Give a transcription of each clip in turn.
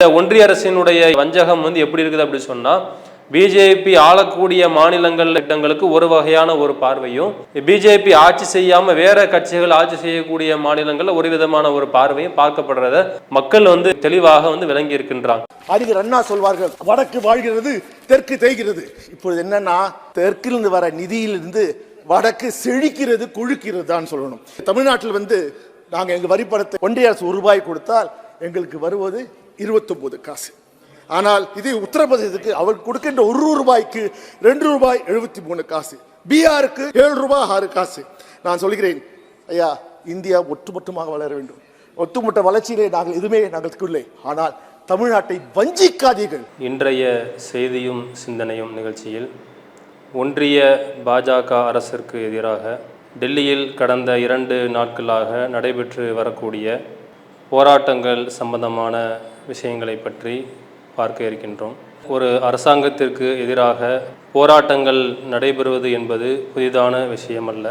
இந்த ஒன்றிய அரசினுடைய வஞ்சகம் வந்து எப்படி இருக்குது அப்படின்னு சொன்னா பிஜேபி ஆளக்கூடிய மாநிலங்கள் திட்டங்களுக்கு ஒரு வகையான ஒரு பார்வையும் பிஜேபி ஆட்சி செய்யாம வேற கட்சிகள் ஆட்சி செய்யக்கூடிய மாநிலங்கள்ல ஒரு விதமான ஒரு பார்வையும் பார்க்கப்படுறத மக்கள் வந்து தெளிவாக வந்து விளங்கி இருக்கின்றாங்க. அறிஞர் அண்ணா சொல்வார்கள் வடக்கு வாழ்கிறது தெற்கு தேய்கிறது. இப்பொழுது என்னன்னா தெற்கிலிருந்து வர நிதியிலிருந்து வடக்கு செழிக்கிறது கொழுக்கிறது தான் சொல்லணும். தமிழ்நாட்டில் வந்து நாங்க எங்க வரிப்படத்தை ஒன்றிய அரசு ஒரு ரூபாய் கொடுத்தால் எங்களுக்கு வருவது 29 காசு. ஆனால் இதே உத்தரப்பிரதேசத்துக்கு அவர் கொடுக்கின்ற ஒரு ரூபாய்க்கு ரெண்டு ரூபாய் எழுபத்தி மூணு காசு. பீகாருக்கு ஏழு ரூபாய் ஆறு காசு. நான் சொல்கிறேன் ஐயா இந்தியா ஒட்டுமொத்தமாக வளர வேண்டும். ஒட்டுமொத்த வளர்ச்சியிலே நாங்கள் எதுவுமே நாங்கள் இல்லை ஆனால் தமிழ்நாட்டை வஞ்சிக்காதீர்கள். இன்றைய செய்தியும் சிந்தனையும் நிகழ்ச்சியில் ஒன்றிய பாஜக அரசிற்கு எதிராக டெல்லியில் கடந்த இரண்டு நாட்களாக நடைபெற்று வரக்கூடிய போராட்டங்கள் சம்பந்தமான விஷயங்களை பற்றி பார்க்க இருக்கின்றோம். ஒரு அரசாங்கத்திற்கு எதிராக போராட்டங்கள் நடைபெறுவது என்பது புதிதான விஷயமல்ல.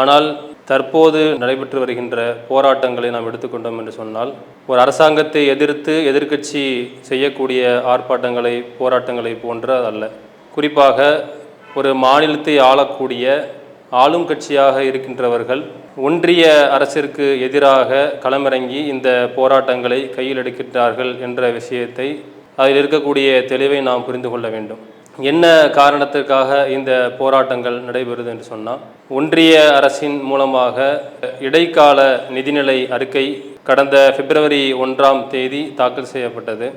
ஆனால் தற்போது நடைபெற்று வருகின்ற போராட்டங்களை நாம் எடுத்துக்கொண்டோம் என்று சொன்னால் ஒரு அரசாங்கத்தை எதிர்த்து எதிர்க்கட்சி செய்யக்கூடிய ஆர்ப்பாட்டங்களை போராட்டங்களை போன்ற அல்ல. குறிப்பாக ஒரு மாநிலத்தை ஆளக்கூடிய ஆளும் கட்சியாக இருக்கின்றவர்கள் ஒன்றிய அரசிற்கு எதிராக களமிறங்கி இந்த போராட்டங்களை கையில் எடுக்கின்றார்கள் என்ற விஷயத்தை அதில் இருக்கக்கூடிய தெளிவை நாம் புரிந்து கொள்ள வேண்டும். என்ன காரணத்திற்காக இந்த போராட்டங்கள் நடைபெறுது என்று சொன்னால் ஒன்றிய அரசின் மூலமாக இடைக்கால நிதிநிலை அறிக்கை கடந்த பிப்ரவரி ஒன்றாம் தேதி தாக்கல் செய்யப்பட்டது.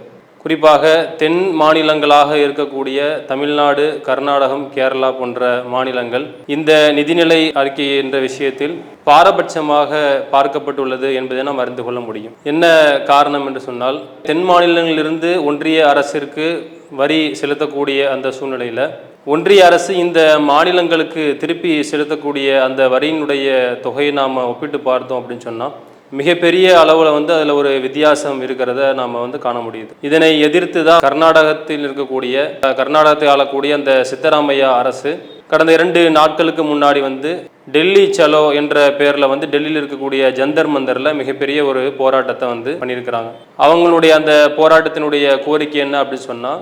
குறிப்பாக தென் மாநிலங்களாக இருக்கக்கூடிய தமிழ்நாடு கர்நாடகம் கேரளா போன்ற மாநிலங்கள் இந்த நிதிநிலை அறிக்கை என்ற விஷயத்தில் பாரபட்சமாக பார்க்கப்பட்டுள்ளது என்பதை நாம் அறிந்து கொள்ள முடியும். என்ன காரணம் என்று சொன்னால் தென் மாநிலங்களிலிருந்து ஒன்றிய அரசிற்கு வரி செலுத்தக்கூடிய அந்த சூழ்நிலையில் ஒன்றிய அரசு இந்த மாநிலங்களுக்கு திருப்பி செலுத்தக்கூடிய அந்த வரியினுடைய தொகையை நாம் ஒப்பிட்டு பார்த்தோம் அப்படின்னு சொன்னால் மிகப்பெரிய அளவில் வந்து அதில் ஒரு வித்தியாசம் இருக்கிறத நாம் வந்து காண முடியுது. இதனை எதிர்த்து தான் கர்நாடகத்தில் இருக்கக்கூடிய கர்நாடகத்தில் கர்நாடகத்தை ஆளக்கூடிய அந்த சித்தராமையா அரசு கடந்த இரண்டு நாட்களுக்கு முன்னாடி வந்து டெல்லி சலோ என்ற பேரில் வந்து டெல்லியில் இருக்கக்கூடிய ஜந்தர் மந்தரில் மிகப்பெரிய ஒரு போராட்டத்தை வந்து பண்ணியிருக்கிறாங்க. அவங்களுடைய அந்த போராட்டத்தினுடைய கோரிக்கை என்ன அப்படின்னு சொன்னால்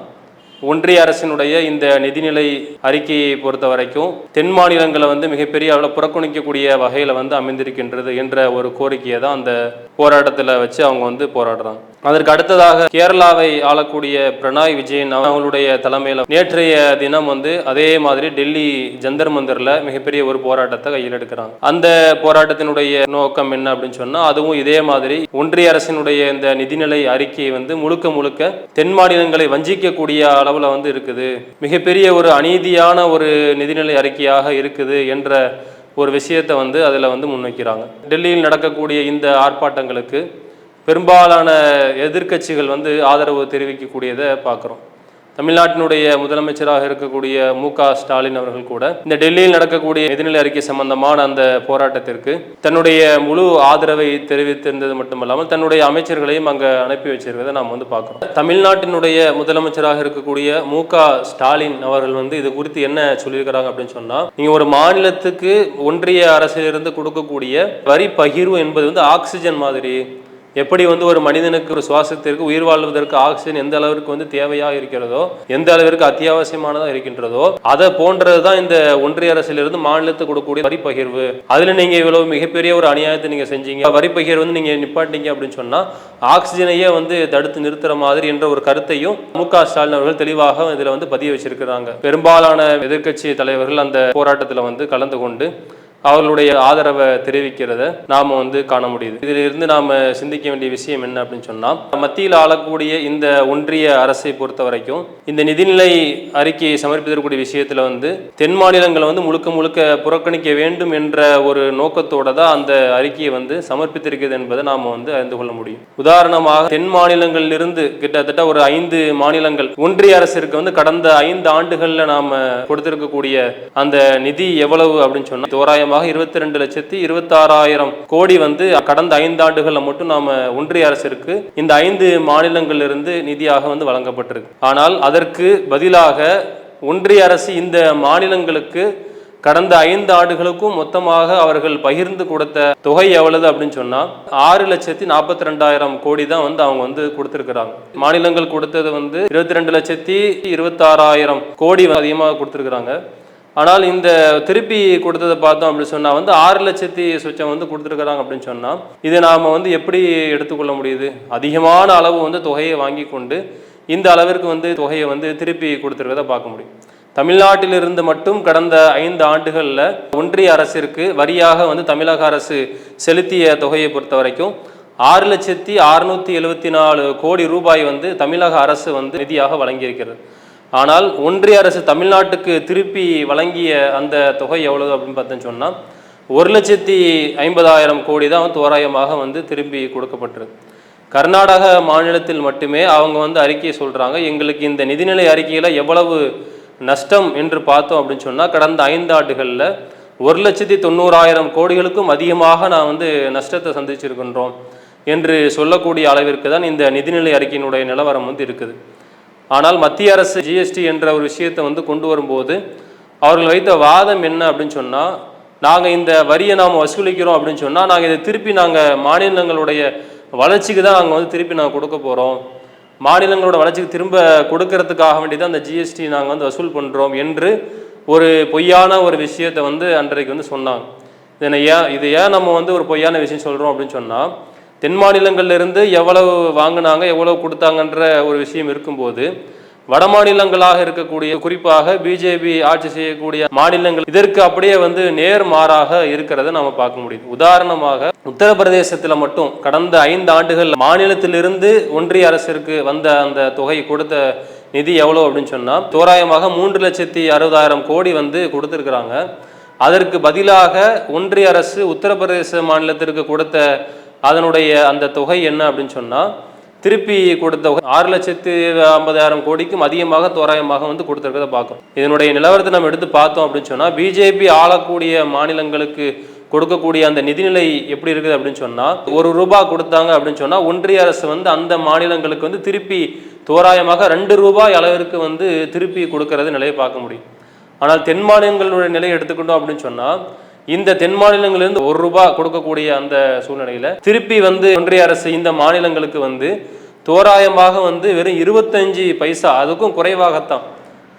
ஒன்றிய அரசினுடைய இந்த நிதிநிலை அறிக்கையை பொறுத்த வரைக்கும் தென் மாநிலங்களை வந்து மிகப்பெரிய அளவில் புறக்கணிக்கக்கூடிய வகையில் வந்து அமைந்திருக்கின்றது என்ற ஒரு கோரிக்கையை தான் அந்த போராட்டத்தில் வச்சு அவங்க வந்து போராடுறாங்க. அதற்கு அடுத்ததாக கேரளாவை ஆளக்கூடிய பிரணாய் விஜயன் அவங்களுடைய தலைமையில் நேற்றைய தினம் வந்து அதே மாதிரி டெல்லி ஜந்தர் மந்திரில் மிகப்பெரிய ஒரு போராட்டத்தை கையில் எடுக்கிறாங்க. அந்த போராட்டத்தினுடைய நோக்கம் என்ன அப்படின்னு சொன்னால் அதுவும் இதே மாதிரி ஒன்றிய அரசினுடைய இந்த நிதிநிலை அறிக்கை வந்து முழுக்க முழுக்க தென் மாநிலங்களை வஞ்சிக்கக்கூடிய அளவில் வந்து இருக்குது. மிகப்பெரிய ஒரு அநீதியான ஒரு நிதிநிலை அறிக்கையாக இருக்குது என்ற ஒரு விஷயத்தை வந்து அதில் வந்து முன்வைக்கிறாங்க. டெல்லியில் நடக்கக்கூடிய இந்த ஆர்ப்பாட்டங்களுக்கு பெரும்பாலான எதிர்க்கட்சிகள் வந்து ஆதரவு தெரிவிக்கக்கூடியதை பார்க்குறோம். தமிழ்நாட்டினுடைய முதலமைச்சராக இருக்கக்கூடிய மு க ஸ்டாலின் அவர்கள் கூட இந்த டெல்லியில் நடக்கக்கூடிய நிதிநிலை அறிக்கை சம்பந்தமான அந்த போராட்டத்திற்கு தன்னுடைய முழு ஆதரவை தெரிவித்திருந்தது மட்டுமல்லாமல் தன்னுடைய அமைச்சர்களையும் அங்கே அனுப்பி வச்சிருக்கிறதை நாம் வந்து பார்க்குறோம். தமிழ்நாட்டினுடைய முதலமைச்சராக இருக்கக்கூடிய மு க ஸ்டாலின் அவர்கள் வந்து இது குறித்து என்ன சொல்லியிருக்கிறாங்க அப்படின்னு சொன்னால் நீங்கள் ஒரு மாநிலத்துக்கு ஒன்றிய அரசிலிருந்து கொடுக்கக்கூடிய வரி பகிர்வு என்பது வந்து ஆக்சிஜன் மாதிரி எப்படி வந்து ஒரு மனிதனுக்கு ஒரு சுவாசத்திற்கு உயிர் வாழ்வதற்கு ஆக்சிஜன் எந்த அளவிற்கு வந்து தேவையாக இருக்கிறதோ எந்த அளவிற்கு அத்தியாவசியமானதாக இருக்கின்றதோ அதை போன்றது தான் இந்த ஒன்றிய அரசிலிருந்து மாநிலத்துக்கு கொடுக்கக்கூடிய வரி பகிர்வு. அதில் நீங்கள் இவ்வளவு மிகப்பெரிய ஒரு அநியாயத்தை நீங்கள் செஞ்சீங்க. வரி பகிர்வு வந்து நீங்கள் நிப்பாட்டிங்க அப்படின்னு சொன்னால் ஆக்சிஜனையே வந்து தடுத்து நிறுத்துற மாதிரி என்ற ஒரு கருத்தையும் மு க ஸ்டாலின் அவர்கள் தெளிவாக இதில் வந்து பதிய வச்சிருக்கிறாங்க. பெரும்பாலான எதிர்க்கட்சி தலைவர்கள் அந்த போராட்டத்தில் வந்து கலந்து கொண்டு அவர்களுடைய ஆதரவை தெரிவிக்கிறத நாம வந்து காண முடியுது. இதிலிருந்து நாம சிந்திக்க வேண்டிய விஷயம் என்ன அப்படின்னு சொன்னா மத்தியில் ஆளக்கூடிய இந்த ஒன்றிய அரசை பொறுத்த வரைக்கும் இந்த நிதிநிலை அறிக்கையை சமர்ப்பிக்கக்கூடிய விஷயத்துல வந்து தென் மாநிலங்களை வந்து முழுக்க முழுக்க புறக்கணிக்க வேண்டும் என்ற ஒரு நோக்கத்தோட தான் அந்த அறிக்கையை வந்து சமர்ப்பித்திருக்கிறது என்பதை நாம வந்து அறிந்து கொள்ள முடியும். உதாரணமாக தென் மாநிலங்களிலிருந்து கிட்டத்தட்ட ஒரு ஐந்து மாநிலங்கள் ஒன்றிய அரசிற்கு வந்து கடந்த ஐந்து ஆண்டுகள்ல நாம கொடுத்திருக்கக்கூடிய அந்த நிதி எவ்வளவு அப்படின்னு சொன்னா தோராயமாக இருபத்தி ரெண்டு லட்சத்தி இருபத்தாறாயிரம் கோடி வந்து கடந்த ஐந்து ஆண்டுகள்ல மட்டும் நாம ஒன்றிய அரசிற்கு இந்த ஐந்து மாநிலங்களிலிருந்து நிதியாக வந்து வழங்கப்பட்டிருக்கு. ஆனால் அதற்கு பதிலாக ஒன்றிய அரசு இந்த மாநிலங்களுக்கு கடந்த ஐந்து ஆண்டுகளுக்கும் மொத்தமாக அவர்கள் பகிர்ந்து கொடுத்த தொகை எவ்வளவு அப்படின்னு சொன்னா ஆறு லட்சத்தி நாற்பத்தி ரெண்டாயிரம் கோடி தான் வந்து அவங்க வந்து கொடுத்திருக்கிறாங்க. மாநிலங்கள் கொடுத்தது வந்து இருபத்தி ரெண்டு லட்சத்தி இருபத்தாறாயிரம் கோடி அதிகமாக கொடுத்திருக்கிறாங்க. ஆனால் இந்த திருப்பி கொடுத்ததை பார்த்தோம் அப்படின்னு சொன்னால் வந்து ஆறு லட்சத்தி சுச்சம் வந்து கொடுத்துருக்குறாங்க அப்படின்னு சொன்னால் இதை நாம் வந்து எப்படி எடுத்துக்கொள்ள முடியுது? அதிகமான அளவு வந்து தொகையை வாங்கி கொண்டு இந்த அளவிற்கு வந்து தொகையை வந்து திருப்பி கொடுத்துருக்கதை பார்க்க முடியும். தமிழ்நாட்டிலிருந்து மட்டும் கடந்த ஐந்து ஆண்டுகளில் ஒன்றிய அரசிற்கு வரியாக வந்து தமிழக அரசு செலுத்திய தொகையை பொறுத்த வரைக்கும் ஆறு லட்சத்தி அறுநூற்றி எழுபத்தி நாலு கோடி ரூபாய் வந்து தமிழக அரசு வந்து நிதியாக வழங்கியிருக்கிறது. ஆனால் ஒன்றிய அரசு தமிழ்நாட்டுக்கு திருப்பி வழங்கிய அந்த தொகை எவ்வளவு அப்படின்னு பார்த்தோன்னு சொன்னால் ஒரு லட்சத்தி ஐம்பதாயிரம் கோடி தான் தோராயமாக வந்து திருப்பி கொடுக்கப்பட்டிருக்கு. கர்நாடக மாநிலத்தில் மட்டுமே அவங்க வந்து அறிக்கையை சொல்கிறாங்க எங்களுக்கு இந்த நிதிநிலை அறிக்கையில் எவ்வளவு நஷ்டம் என்று பார்த்தோம் அப்படின்னு சொன்னால் கடந்த ஐந்து ஆண்டுகளில் ஒரு லட்சத்தி தொண்ணூறாயிரம் கோடிகளுக்கும் அதிகமாக நான் வந்து நஷ்டத்தை சந்திச்சிருக்கின்றோம் என்று சொல்லக்கூடிய அளவிற்கு தான் இந்த நிதிநிலை அறிக்கையினுடைய நிலவரம் வந்து இருக்குது. ஆனால் மத்திய அரசு ஜிஎஸ்டி என்ற ஒரு விஷயத்தை வந்து கொண்டு வரும்போது அவர்கள் வைத்த வாதம் என்ன அப்படின்னு சொன்னால் நாங்கள் இந்த வரியை நாம் வசூலிக்கிறோம் அப்படின்னு சொன்னால் நாங்கள் இதை திருப்பி நாங்கள் மாநிலங்களுடைய வளர்ச்சிக்கு தான் நாங்கள் வந்து திருப்பி நாங்கள் கொடுக்க போகிறோம் மாநிலங்களோட வளர்ச்சிக்கு திரும்ப கொடுக்கறதுக்காக வேண்டி தான் அந்த ஜிஎஸ்டி நாங்கள் வந்து வசூல் பண்ணுறோம் என்று ஒரு பொய்யான ஒரு விஷயத்தை வந்து அன்றைக்கு வந்து சொன்னாங்க. இதனை ஏன் இது ஏன் நம்ம வந்து ஒரு பொய்யான விஷயம் சொல்கிறோம் அப்படின்னு சொன்னால் தென் மாநிலங்கள்ல இருந்து எவ்வளவு வாங்கினாங்க எவ்வளவு கொடுத்தாங்கன்ற ஒரு விஷயம் இருக்கும்போது வட மாநிலங்களாக இருக்கக்கூடிய குறிப்பாக பிஜேபி ஆட்சி செய்யக்கூடிய மாநிலங்கள் இதற்கு அப்படியே வந்து நேர் மாறாக இருக்கிறத நாம பார்க்க முடியுது. உதாரணமாக உத்தரப்பிரதேசத்தில் மட்டும் கடந்த ஐந்து ஆண்டுகள் மாநிலத்திலிருந்து ஒன்றிய அரசிற்கு வந்த அந்த தொகை கொடுத்த நிதி எவ்வளோ அப்படின்னு சொன்னால் தோராயமாக மூன்று லட்சத்தி அறுபதாயிரம் கோடி வந்து கொடுத்துருக்குறாங்க. அதற்கு பதிலாக ஒன்றிய அரசு உத்தரப்பிரதேச மாநிலத்திற்கு கொடுத்த அதனுடைய அந்த தொகை என்ன அப்படின்னு சொன்னால் திருப்பி கொடுத்த ஆறு லட்சத்து ஐம்பதாயிரம் கோடிக்கும் அதிகமாக தோராயமாக வந்து கொடுத்துருக்கதை பார்க்கும் இதனுடைய நிலவரத்தை நம்ம எடுத்து பார்த்தோம் அப்படின்னு சொன்னால் பிஜேபி ஆளக்கூடிய மாநிலங்களுக்கு கொடுக்கக்கூடிய அந்த நிதிநிலை எப்படி இருக்குது அப்படின்னு சொன்னால் ஒரு ரூபாய் கொடுத்தாங்க அப்படின்னு சொன்னால் ஒன்றிய அரசு வந்து அந்த மாநிலங்களுக்கு வந்து திருப்பி தோராயமாக ரெண்டு ரூபாய் அளவிற்கு வந்து திருப்பி கொடுக்கறது நிலையை பார்க்க முடியும். ஆனால் தென் மாநிலங்களுடைய நிலையை எடுத்துக்கிட்டோம் அப்படின்னு சொன்னால் இந்த தென் மாநிலங்களிலிருந்து ஒரு ரூபாய் கொடுக்கக்கூடிய அந்த சூழ்நிலையில திருப்பி வந்து ஒன்றிய அரசு இந்த மாநிலங்களுக்கு வந்து தோராயமாக வந்து வெறும் இருபத்தஞ்சு பைசா அதுக்கும் குறைவாகத்தான்.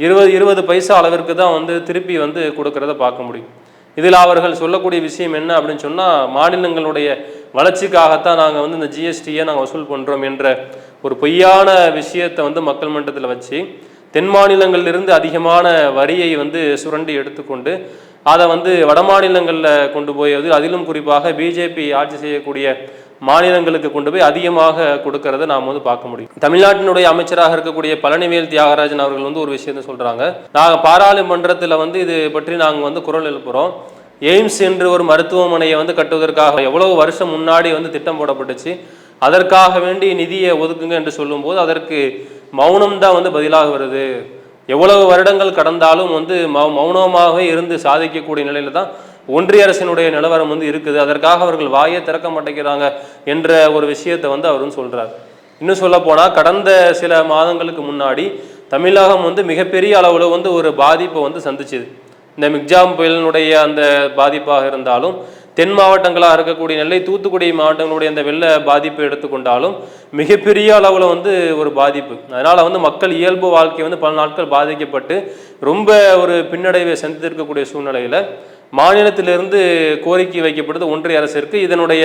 இருபது இருபது பைசா அளவிற்கு தான் வந்து திருப்பி வந்து கொடுக்கறத பார்க்க முடியும். இதில் அவர்கள் சொல்லக்கூடிய விஷயம் என்ன அப்படின்னு சொன்னால் மாநிலங்களுடைய வளர்ச்சிக்காகத்தான் நாங்கள் வந்து இந்த ஜிஎஸ்டியை நாங்கள் வசூல் பண்ணுறோம் என்ற ஒரு பொய்யான விஷயத்தை வந்து மக்கள் மன்றத்தில் வச்சு தென் மாநிலங்களிலிருந்து அதிகமான வரியை வந்து சுரண்டி எடுத்துக்கொண்டு அதை வந்து வட மாநிலங்களில் கொண்டு போய் அது அதிலும் குறிப்பாக பிஜேபி ஆட்சி செய்யக்கூடிய மாநிலங்களுக்கு கொண்டு போய் அதிகமாக கொடுக்கறத நாம் வந்து பார்க்க முடியும். தமிழ்நாட்டினுடைய அமைச்சராக இருக்கக்கூடிய பழனிவேல் தியாகராஜன் அவர்கள் வந்து ஒரு விஷயத்த சொல்கிறாங்க நாங்கள் பாராளுமன்றத்தில் வந்து இது பற்றி நாங்கள் வந்து குரல் எழுப்புகிறோம் எய்ம்ஸ் என்று ஒரு மருத்துவமனையை வந்து கட்டுவதற்காக எவ்வளவு வருஷம் முன்னாடி வந்து திட்டம் போடப்பட்டுச்சு. அதற்காக வேண்டி நிதியை ஒதுக்குங்க என்று சொல்லும்போது அதற்கு மௌனம் தான் வந்து பதிலாக வருது. எவ்வளவு வருடங்கள் கடந்தாலும் வந்து மௌ மௌனமாகவே இருந்து சாதிக்கக்கூடிய நிலையில தான் ஒன்றிய அரசினுடைய நிலவரம் வந்து இருக்குது. அதற்காக அவர்கள் வாயை திறக்க மாட்டேங்கிறாங்க என்ற ஒரு விஷயத்தை வந்து அவரும் சொல்கிறார் இன்னும் சொல்ல போனால் கடந்த சில மாதங்களுக்கு முன்னாடி தமிழகம் வந்து மிகப்பெரிய அளவில் வந்து ஒரு பாதிப்பை வந்து சந்திச்சுது. இந்த மிக்ஜாம் புயலினுடைய அந்த பாதிப்பாக இருந்தாலும் தென் மாவட்டங்களாக இருக்கக்கூடிய நெல்லை தூத்துக்குடி மாவட்டங்களுடைய அந்த வெள்ள பாதிப்பை எடுத்துக்கொண்டாலும் மிகப்பெரிய அளவில் வந்து ஒரு பாதிப்பு. அதனால் வந்து மக்கள் இயல்பு வாழ்க்கை வந்து பல நாட்கள் பாதிக்கப்பட்டு ரொம்ப ஒரு பின்னடைவை சந்தித்திருக்கக்கூடிய சூழ்நிலையில் மாநிலத்திலிருந்து கோரிக்கை வைக்கப்படுது ஒன்றிய அரசிற்கு. இதனுடைய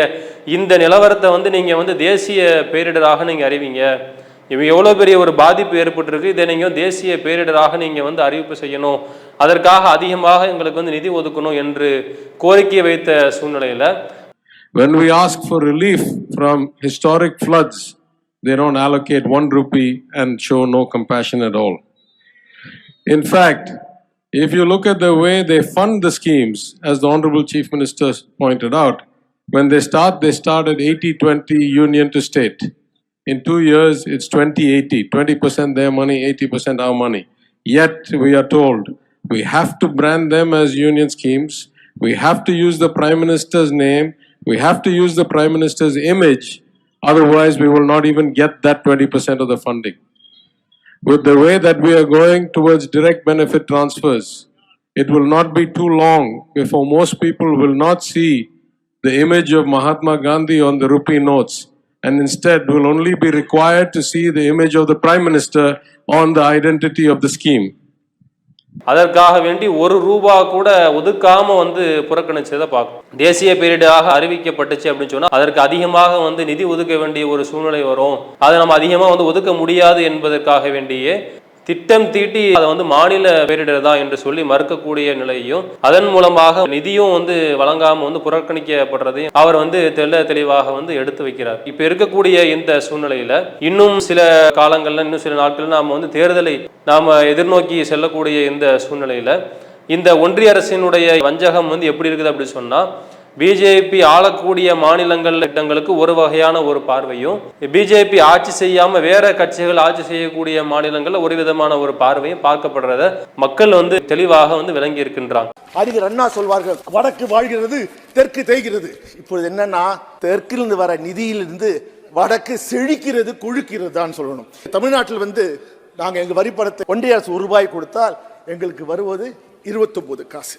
இந்த நிலவரத்தை வந்து நீங்கள் வந்து தேசிய பேரிடராக நீங்கள் அறிவிங்க. இவங்க எவ்வளோ பெரிய ஒரு பாதிப்பு ஏற்பட்டிருக்கு இதை நீங்கள் தேசிய பேரிடராக நீங்கள் வந்து அறிவிப்பு செய்யணும் அதற்காக அதிகமாக எங்களுக்கு வந்து நிதி ஒதுக்கணும் என்று கோரிக்கை வைத்த சூழ்நிலையில் When we ask for relief from historic floods, they don't allocate one rupee and show no compassion at all. In fact, if you look at the way they fund the schemes, as the Honorable Chief Minister pointed out, when they start, they start at 80 20 union to state. In two years, it's 20 80, 20% their money, 80% our money. Yet, we are told we have to brand them as union schemes, we have to use the Prime Minister's name, we have to use the Prime Minister's image, otherwise, we will not even get that 20% of the funding. With the way that we are going towards direct benefit transfers, it will not be too long before most people will not see the image of Mahatma Gandhi on the rupee notes and instead will only be required to see the image of the Prime Minister on the identity of the scheme. அதற்காக வேண்டி ஒரு ரூபா கூட ஒதுக்காம வந்து புறக்கணிச்சதை பார்க்கும் தேசிய பேரிடாக அறிவிக்கப்பட்டுச்சு அப்படின்னு சொன்னா அதற்கு அதிகமாக வந்து நிதி ஒதுக்க வேண்டிய ஒரு சூழ்நிலை வரும் அதை நம்ம அதிகமாக வந்து ஒதுக்க முடியாது என்பதற்காக வேண்டியே திட்டம் தீட்டி அதை வந்து மாநில பேரிடர் தான் என்று சொல்லி மறுக்கக்கூடிய நிலையும் அதன் மூலமாக நிதியும் வந்து வழங்காம வந்து புறக்கணிக்கப்படுறதையும் அவர் வந்து தெள்ள தெளிவாக வந்து எடுத்து வைக்கிறார். இப்ப இருக்கக்கூடிய இந்த சூழ்நிலையில இன்னும் சில காலங்கள்ல இன்னும் சில நாட்கள் நாம வந்து தேர்தலை நாம எதிர்நோக்கி செல்லக்கூடிய இந்த சூழ்நிலையில இந்த ஒன்றிய அரசினுடைய வஞ்சகம் வந்து எப்படி இருக்குது அப்படி சொன்னா பிஜேபி ஆளக்கூடிய மாநிலங்கள் திட்டங்களுக்கு ஒரு வகையான ஒரு பார்வையும் பிஜேபி ஆட்சி செய்யாம வேற கட்சிகள் ஆட்சி செய்யக்கூடிய மாநிலங்கள்ல ஒரு விதமான ஒரு பார்வையும் பார்க்கப்படுறத மக்கள் வந்து தெளிவாக வந்து விளங்கி இருக்கின்றாங்க. அறிஞர் அண்ணா சொல்வார்கள். வடக்கு வாழ்கிறது தெற்கு தேய்கிறது. இப்பொழுது என்னன்னா தெற்கிலிருந்து வர நிதியிலிருந்து வடக்கு செழிக்கிறது கொழுக்கிறது தான் சொல்லணும். தமிழ்நாட்டில் வந்து நாங்கள் எங்கள் வரிப்படத்தை ஒன்றிய அரசு ஒரு ரூபாய் கொடுத்தால் எங்களுக்கு வருவது 29 காசு.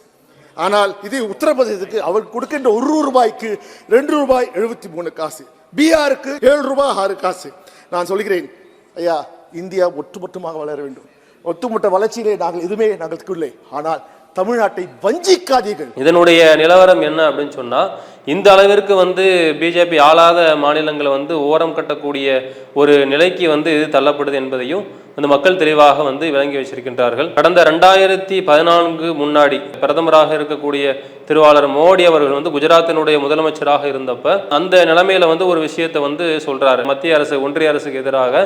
ஆனால் இது உத்தரப்பிரதேசத்துக்கு அவர் கொடுக்கின்ற ஒரு ரூபாய்க்கு ரெண்டு ரூபாய் எழுபத்தி மூணு காசு. பீகாருக்கு ஏழு ரூபாய் ஆறு காசு. நான் சொல்கிறேன் ஐயா இந்தியா ஒட்டுமொத்தமாக வளர வேண்டும். ஒட்டுமொத்த வளர்ச்சியிலே நாங்கள் எதுவுமே நாங்கள் இல்லை. ஆனால் தமிழ்நாட்டை வஞ்சிக்காதீர்கள். இதனுடைய நிலவரம் என்ன அப்படின்னு சொன்னால் இந்த அளவிற்கு வந்து பிஜேபி ஆளாத மாநிலங்களை வந்து ஓரம் கட்டக்கூடிய ஒரு நிலைக்கு வந்து இது தள்ளப்படுது என்பதையும் அந்த மக்கள் தெளிவாக வந்து விளங்கி வச்சிருக்கின்றார்கள். கடந்த ரெண்டாயிரத்தி பதினான்கு முன்னாடி பிரதமராக இருக்கக்கூடிய திருவாளர் மோடி அவர்கள் வந்து குஜராத்தினுடைய முதலமைச்சராக இருந்தப்ப அந்த நிலைமையில வந்து ஒரு விஷயத்தை வந்து சொல்றாரு. மத்திய அரசு ஒன்றிய அரசுக்கு எதிராக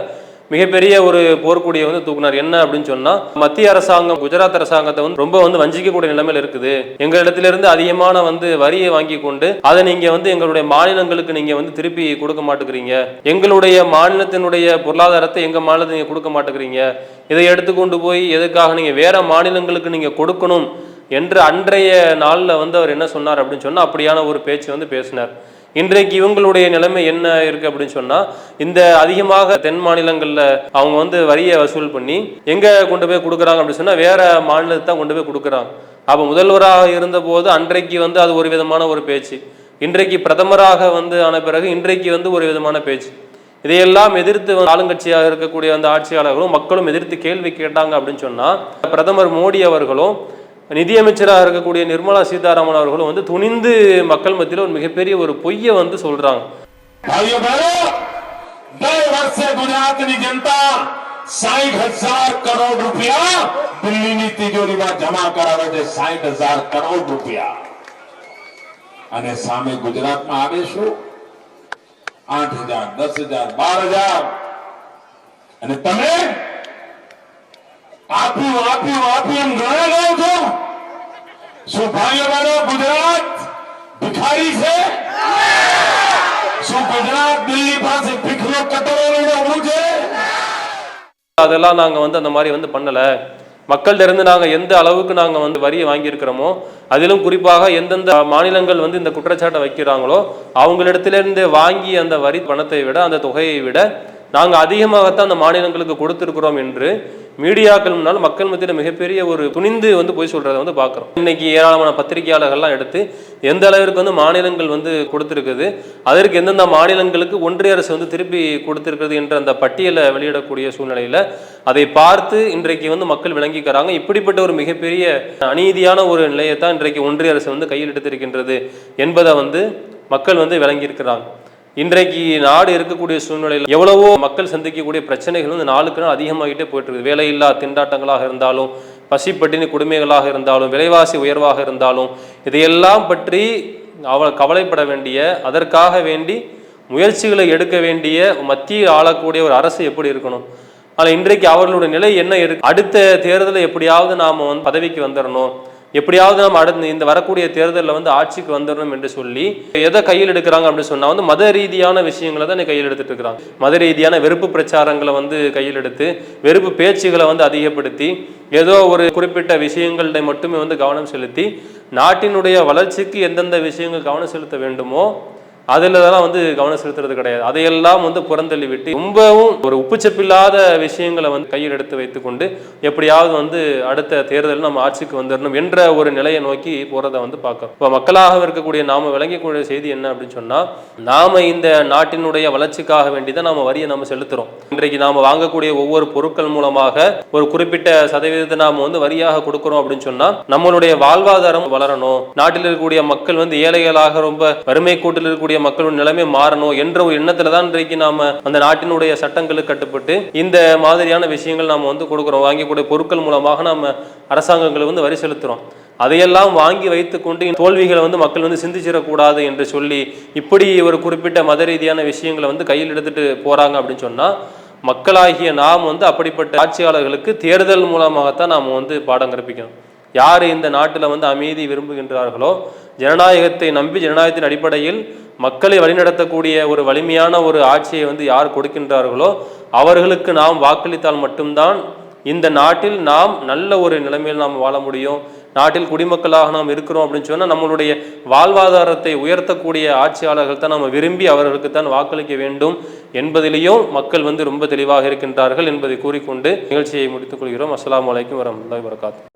மிகப்பெரிய ஒரு போர்க்கொடியை வந்து தூக்குனார். என்ன அப்படின்னு சொன்னா மத்திய அரசாங்கம் குஜராத் அரசாங்கத்தை வந்து ரொம்ப வந்து வஞ்சிக்கக்கூடிய நிலைமையில இருக்குது. எங்களிடத்திலிருந்து அதிகமான வந்து வரியை வாங்கி கொண்டு அதை நீங்க வந்து எங்களுடைய மாநிலங்களுக்கு நீங்க வந்து திருப்பி கொடுக்க மாட்டேங்கிறீங்க. எங்களுடைய மாநிலத்தினுடைய பொருளாதாரத்தை எங்க மாநிலத்தை நீங்க கொடுக்க மாட்டேங்கிறீங்க. இதை எடுத்துக்கொண்டு போய் எதுக்காக நீங்க வேற மாநிலங்களுக்கு நீங்க கொடுக்கணும் என்று அன்றைய நாளில் வந்து அவர் என்ன சொன்னார் அப்படின்னு சொன்னால் அப்படியான ஒரு பேச்சு வந்து பேசினார். இன்றைக்கு இவங்களுடைய நிலைமை என்ன இருக்கு அப்படின்னு சொன்னா இந்த அதிகமாக தென் மாநிலங்கள்ல அவங்க வந்து வரியை வசூல் பண்ணி எங்க கொண்டு போய் கொடுக்குறாங்க அப்படின்னு சொன்னா வேற மாநிலத்தை தான் கொண்டு போய் கொடுக்குறாங்க. அப்ப முதல்வராக இருந்தபோது அன்றைக்கு வந்து அது ஒரு விதமான ஒரு பேச்சு. இன்றைக்கு பிரதமராக வந்து ஆன பிறகு இன்றைக்கு வந்து ஒரு விதமான பேச்சு. இதையெல்லாம் எதிர்த்து ஆளுங்கட்சியாக இருக்கக்கூடிய அந்த ஆட்சியாளர்களும் மக்களும் எதிர்த்து கேள்வி கேட்டாங்க அப்படின்னு சொன்னா பிரதமர் மோடி அவர்களும் நிதியமைச்சராக இருக்கக்கூடிய நிர்மலா சீதாராமன் அவர்களும் வந்து துணிந்து மக்கள் மத்தியில் ஒரு மிகப்பெரிய ஒரு பொய்யை வந்து சொல்றாங்க भाइयों बहनों गए वर्ष से गुजरात की जनता साठ हजार करोड़ रुपया दिल्ली ની તિજોરીમાં જમા કરાવે છે સાઠ હજાર કરોડ રૂપિયા અને સામે ગુજરાતમાં આવે શું આઠ હજાર દસ હજાર બાર હજાર અને તમે આપ્યું આપ્યું આપ્યું એમ ગણા ગયો છો શું ભાઈઓ બહેનો ગુજરાત ભિખારી છે શું ગુજરાત દિલ્હી પાસે ભીખનો કટોરો લઈને ઊભું છે அதெல்லாம் நாங்கள் வந்து அந்த மாதிரி வந்து பண்ணலை மக்கள்கிட்ட இருந்து நாங்கள் எந்த அளவுக்கு நாங்கள் வந்து வரியை வாங்கியிருக்கிறோமோ அதிலும் குறிப்பாக எந்தெந்த மாநிலங்கள் வந்து இந்த குற்றச்சாட்டை வைக்கிறாங்களோ அவங்களிடத்திலிருந்து வாங்கி அந்த வரி பணத்தை விட அந்த தொகையை விட நாங்கள் அதிகமாகத்தான் அந்த மாநிலங்களுக்கு கொடுத்திருக்கிறோம் என்று மீடியாக்கள் முன்னால் மக்கள் மத்தியில் மிகப்பெரிய ஒரு துணிந்து வந்து போய் சொல்றதை வந்து பார்க்குறோம். இன்னைக்கு ஏராளமான பத்திரிகையாளர்கள்லாம் எடுத்து எந்த அளவிற்கு வந்து மாநிலங்கள் வந்து கொடுத்துருக்குது அதற்கு எந்தெந்த மாநிலங்களுக்கு ஒன்றிய அரசு வந்து திருப்பி கொடுத்துருக்குது என்ற அந்த பட்டியலை வெளியிடக்கூடிய சூழ்நிலையில் அதை பார்த்து இன்றைக்கு வந்து மக்கள் விளங்கிக்கிறாங்க. இப்படிப்பட்ட ஒரு மிகப்பெரிய அநீதியான ஒரு நிலையை தான் இன்றைக்கு ஒன்றிய அரசு வந்து கையில் எடுத்திருக்கின்றது என்பதை வந்து மக்கள் வந்து விளங்கியிருக்கிறாங்க. இன்றைக்கு நாடு இருக்கக்கூடிய சூழ்நிலையில் எவ்வளவோ மக்கள் சந்திக்கக்கூடிய பிரச்சனைகள் வந்து நாளுக்கு நாள் அதிகமாகிட்டே போயிட்டு இருக்குது வேலையில்லா திண்டாட்டங்களாக இருந்தாலும் பசிப்பட்டினி கொடுமைகளாக இருந்தாலும் விலைவாசி உயர்வாக இருந்தாலும் இதையெல்லாம் பற்றி அவ கவலைப்பட வேண்டிய அதற்காக வேண்டி முயற்சிகளை எடுக்க வேண்டிய மத்திய ஆளக்கூடிய ஒரு அரசு எப்படி இருக்கணும்? ஆனால் இன்றைக்கு அவர்களுடைய நிலை என்ன இருக்கு? அடுத்த தேர்தலை எப்படியாவது நாம் வந்து பதவிக்கு வந்துடணும் எப்படியாவது நம்ம அடுத்து இந்த வரக்கூடிய தேர்தலில் வந்து ஆட்சிக்கு வந்துடணும் என்று சொல்லி எதை கையில் எடுக்கிறாங்க அப்படின்னு சொன்னால் வந்து மத ரீதியான விஷயங்களை தான் கையில் எடுத்துட்டு இருக்கிறாங்க. மத ரீதியான வெறுப்பு பிரச்சாரங்களை வந்து கையில் எடுத்து வெறுப்பு பேச்சுகளை வந்து அதிகப்படுத்தி ஏதோ ஒரு குறிப்பிட்ட விஷயங்கள்ட மட்டுமே வந்து கவனம் செலுத்தி நாட்டினுடைய வளர்ச்சிக்கு எந்தெந்த விஷயங்கள் கவனம் செலுத்த வேண்டுமோ அதில் தான் வந்து கவனம் செலுத்துறது கிடையாது. அதையெல்லாம் வந்து புறந்தள்ளி விட்டு ரொம்பவும் ஒரு உப்புச்சப்பில்லாத விஷயங்களை வந்து கையில் எடுத்து வைத்துக்கொண்டு எப்படியாவது வந்து அடுத்த தேர்தலில் நம்ம ஆட்சிக்கு வந்துடணும் என்ற ஒரு நிலையை நோக்கி போறதை வந்து பார்க்கறோம். இப்போ மக்களாக இருக்கக்கூடிய நாம விளங்கக்கூடிய செய்தி என்ன அப்படின்னு சொன்னா நாம இந்த நாட்டினுடைய வளர்ச்சிக்காக வேண்டி தான் நாம வரியை நம்ம செலுத்துறோம். இன்றைக்கு நாம வாங்கக்கூடிய ஒவ்வொரு பொருட்கள் மூலமாக ஒரு குறிப்பிட்ட சதவீதத்தை நாம வந்து வரியாக கொடுக்கிறோம் அப்படின்னு சொன்னா நம்மளுடைய வாழ்வாதாரம் வளரணும். நாட்டில் இருக்கக்கூடிய மக்கள் வந்து ஏழைகளாக ரொம்ப வறுமை கூட்டில் இருக்கக்கூடிய மக்களோட நிலைமை மாறணும் என்ற ஒரு எண்ணத்துல தான் இன்றைக்கு நாம அந்த நாட்டினுடைய சட்டங்களுக்கு கட்டுப்பட்டு இந்த மாதிரியான விஷயங்கள் நாம வந்து கொடுக்குறோம். வாங்கக்கூடிய பொருட்கள் மூலமாக நாம அரசாங்கங்களை வந்து வரி செலுத்துறோம். அதையெல்லாம் வாங்கி வைத்துக்கொண்டு கொண்டு தோல்விகளை வந்து மக்கள் வந்து சிந்திச்சிடக்கூடாது என்று சொல்லி இப்படி ஒரு குறிப்பிட்ட மத ரீதியான விஷயங்களை வந்து கையில் எடுத்துட்டு போறாங்க அப்படின்னு சொன்னா மக்களாகிய நாம் வந்து அப்படிப்பட்ட ஆட்சியாளர்களுக்கு தேர்தல் மூலமாகத்தான் நாம் வந்து பாடம் கற்பிக்கணும். யார் இந்த நாட்டில் வந்து அமைதி விரும்புகின்றார்களோ ஜனநாயகத்தை நம்பி ஜனநாயகத்தின் அடிப்படையில் மக்களை வழிநடத்தக்கூடிய ஒரு வலிமையான ஒரு ஆட்சியை வந்து யார் கொடுக்கின்றார்களோ அவர்களுக்கு நாம் வாக்களித்தால் மட்டும்தான் இந்த நாட்டில் நாம் நல்ல ஒரு நிலைமையில் நாம் வாழ முடியும். நாட்டில் குடிமக்களாக நாம் இருக்கிறோம் அப்படின்னு சொன்னால் நம்மளுடைய வாழ்வாதாரத்தை உயர்த்தக்கூடிய ஆட்சியாளர்கள் தான் நம்ம விரும்பி அவர்களுக்கு தான் வாக்களிக்க வேண்டும் என்பதிலேயும் மக்கள் வந்து ரொம்ப தெளிவாக இருக்கின்றார்கள் என்பதை கூறிக்கொண்டு நிகழ்ச்சியை முடித்துக் கொள்கிறோம். அஸ்லாம் அலைக்கும் வரமத்துல்லாஹி வரகாத்து